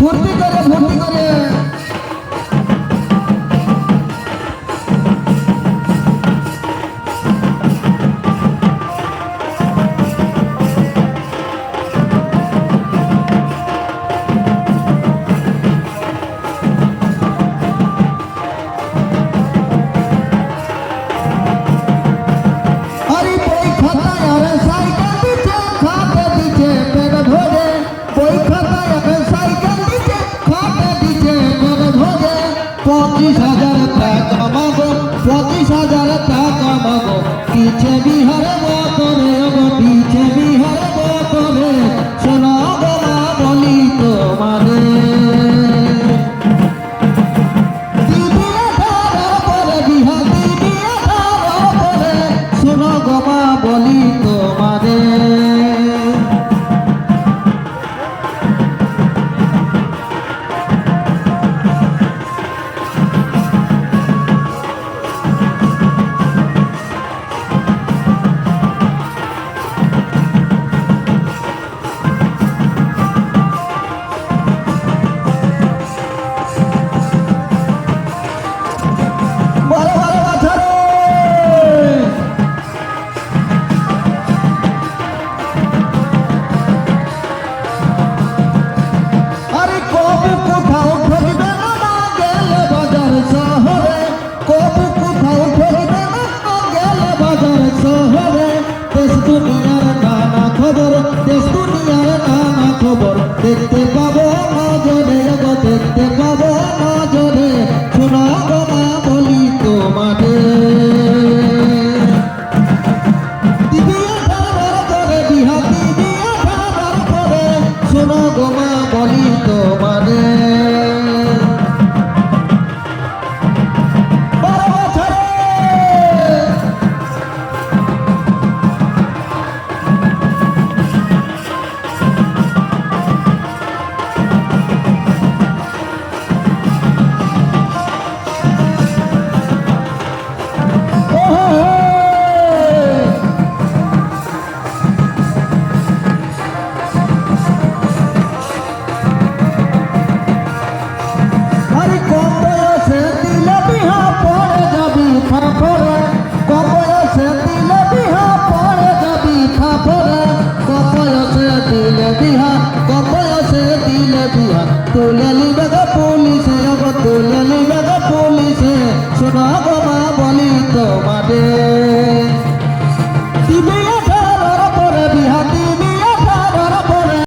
ভর্তি করে ভর্তি করে পয়সা যারা টাকা মাগো পিছে বিহারে দেখতে পাবো মাজনে গো দেখতে পাবো মাজনে শোনা গো না বলি তোমাকে শোনা গো মা, বলি তোমাকে happy.